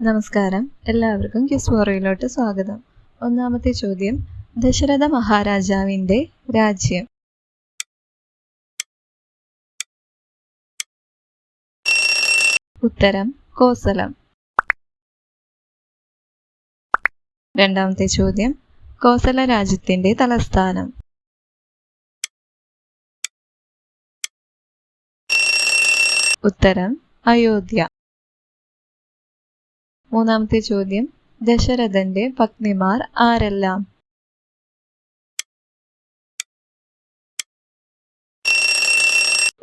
നമസ്കാരം. എല്ലാവർക്കും ക്വിസ് ഫോറയിലോട്ട് സ്വാഗതം. ഒന്നാമത്തെ ചോദ്യം ദശരഥ മഹാരാജാവിന്റെ രാജ്യം. ഉത്തരം കോസലം. രണ്ടാമത്തെ ചോദ്യം കോസല രാജ്യത്തിന്റെ തലസ്ഥാനം. ഉത്തരം അയോധ്യ. മൂന്നാമത്തെ ചോദ്യം. ദശരഥന്റെ പത്നിമാർ ആരെല്ലാം?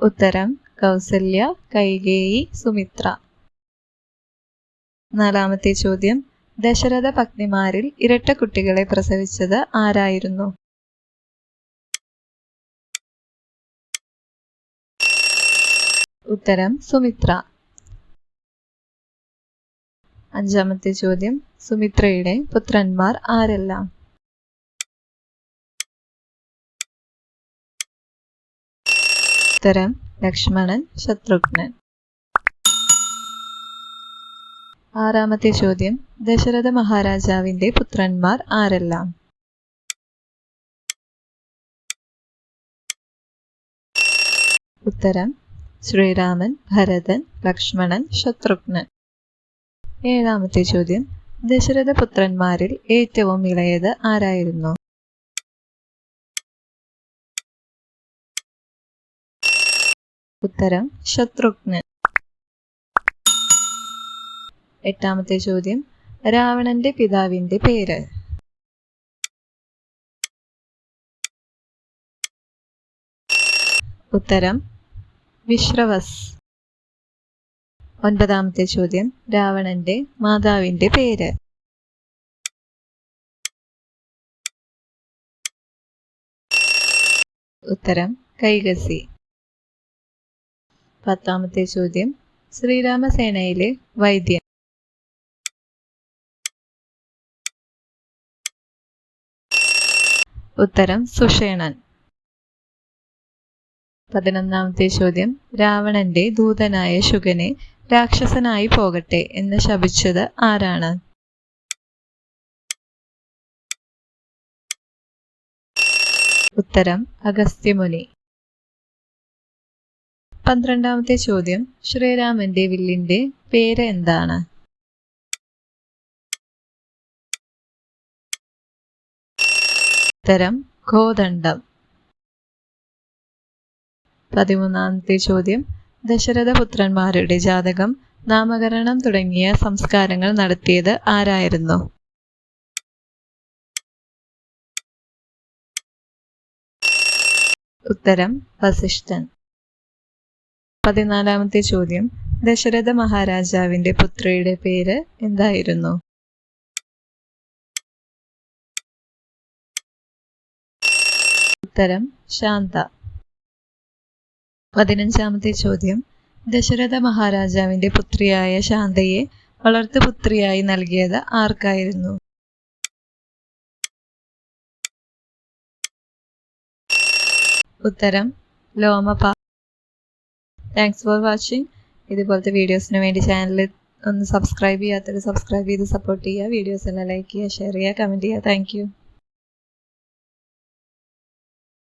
ഉത്തരം കൗസല്യ കൈകേയി സുമിത്ര. നാലാമത്തെ ചോദ്യം. ദശരഥ പത്നിമാരിൽ ഇരട്ട കുട്ടികളെ പ്രസവിച്ചത് ആരായിരുന്നു? ഉത്തരം സുമിത്ര. അഞ്ചാമത്തെ ചോദ്യം. സുമിത്രയുടെ പുത്രന്മാർ ആരെല്ലാം? ഉത്തരം ലക്ഷ്മണൻ ശത്രുഘ്നൻ. ആറാമത്തെ ചോദ്യം. ദശരഥ മഹാരാജാവിന്റെ പുത്രന്മാർ ആരെല്ലാം? ഉത്തരം ശ്രീരാമൻ ഭരതൻ ലക്ഷ്മണൻ ശത്രുഘ്നൻ. ഏഴാമത്തെ ചോദ്യം. ദശരഥ പുത്രന്മാരിൽ ഏറ്റവും ഇളയത് ആരായിരുന്നു? ഉത്തരം ശത്രുഘ്നൻ. എട്ടാമത്തെ ചോദ്യം രാവണന്റെ പിതാവിന്റെ പേര്. ഉത്തരം വിശ്രവസ്. ഒൻപതാമത്തെ ചോദ്യം. രാവണന്റെ മാതാവിന്റെ പേര്. ഉത്തരം കൈകസി. പത്താമത്തെ ചോദ്യം. ശ്രീരാമസേനയിലെ വൈദ്യൻ. ഉത്തരം സുഷേണൻ. പതിനൊന്നാമത്തെ ചോദ്യം. രാവണന്റെ ദൂതനായ ശുഗനെ രാക്ഷസനായി പോകട്ടെ എന്ന് ശപിച്ചത് ആരാണ്? ഉത്തരം അഗസ്ത്യമുനി. പന്ത്രണ്ടാമത്തെ ചോദ്യം ശ്രീരാമന്റെ വില്ലിന്റെ പേര് എന്താണ്? ഉത്തരം ഗോദണ്ഡം. പതിമൂന്നാമത്തെ ചോദ്യം ദശരഥപുത്രന്മാരുടെ ജാതകം നാമകരണം തുടങ്ങിയ സംസ്കാരങ്ങൾ നടത്തിയത് ആരായിരുന്നു? ഉത്തരം വസിഷ്ഠൻ. പതിനാലാമത്തെ ചോദ്യം. ദശരഥ മഹാരാജാവിന്റെ പുത്രിയുടെ പേര് എന്തായിരുന്നു? ഉത്തരം ശാന്ത. പതിനഞ്ചാമത്തെ ചോദ്യം. ദശരഥ മഹാരാജാവിന്റെ പുത്രിയായ ശാന്തയെ വളർത്തു വളർത്തുപുത്രിയായി നൽകിയത് ആർക്കായിരുന്നു? ഉത്തരം ലോമപ താങ്ക്സ് ഫോർ വാച്ചിങ് ഇതുപോലത്തെ വീഡിയോസിന് വേണ്ടി ചാനൽ ഒന്ന് സബ്സ്ക്രൈബ് ചെയ്യാത്തവർ സബ്സ്ക്രൈബ് ചെയ്ത് സപ്പോർട്ട് ചെയ്യുക. വീഡിയോസ് എല്ലാം ലൈക്ക് ചെയ്യുക ഷെയർ ചെയ്യുക കമന്റ് ചെയ്യുക. താങ്ക്